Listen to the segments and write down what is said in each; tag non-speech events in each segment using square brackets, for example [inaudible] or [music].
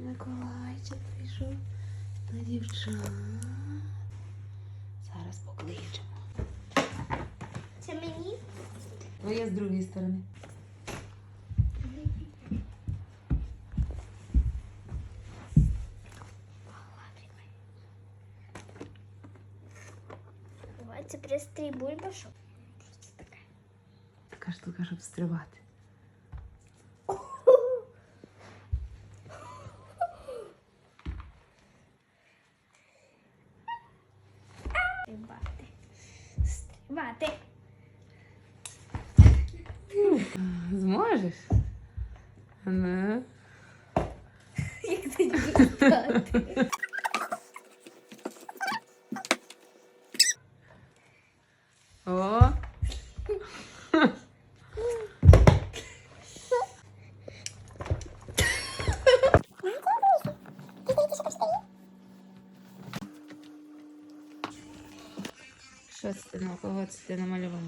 Миколайчик прийшов на дівчат. Зараз покличемо. Це мені? Твоє з другої сторони. Це пристрій бульбашок. Така штука, щоб стривати. Стрибати. Зможеш? Ну. [laughs] Як ти дістати? [laughs] Що це на кого це ти намалювала?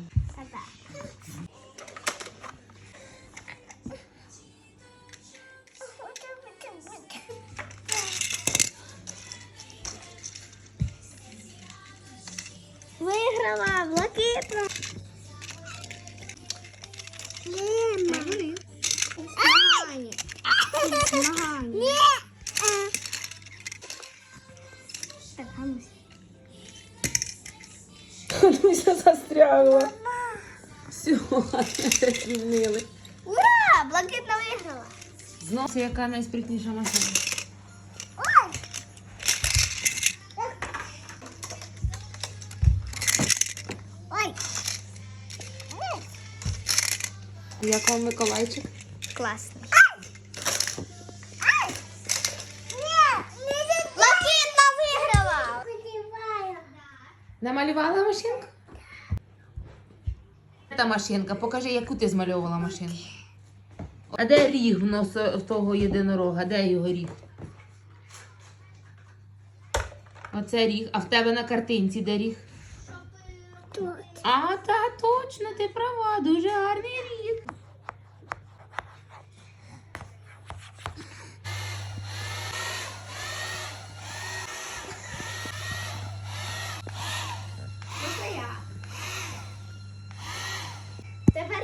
Виграла блакитну. Хануся застрягла. Все, змінили. Ура! Блакитна виграла. Знову це яка найспритніша машина. Ой! Ой! Як вам Миколайчик? Класний. Намалювала машинку? Та машинка, покажи, яку ти змальовувала машинку. А де ріг в нос в того єдинорога? Де його ріг? Оце ріг. А в тебе на картинці де ріг? Тут. А, та точно, ти права, дуже гарний ріг.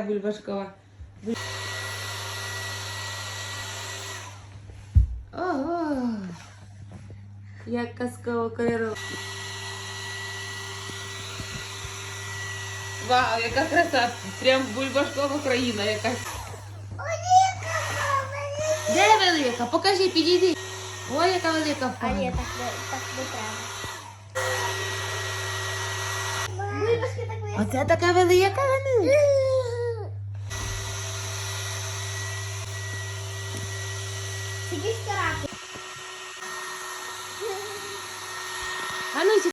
впала. А якщо на ялинку? А, яка бульбашкова. Буль- Ого! Як казково кольорово. Вау, яка краса! Прям бульбашкова країна якась. Де велика? Покажи, підійди. Ой, яка велика А ні, так не, так не треба. Оце така велика Sige, karate. Ano si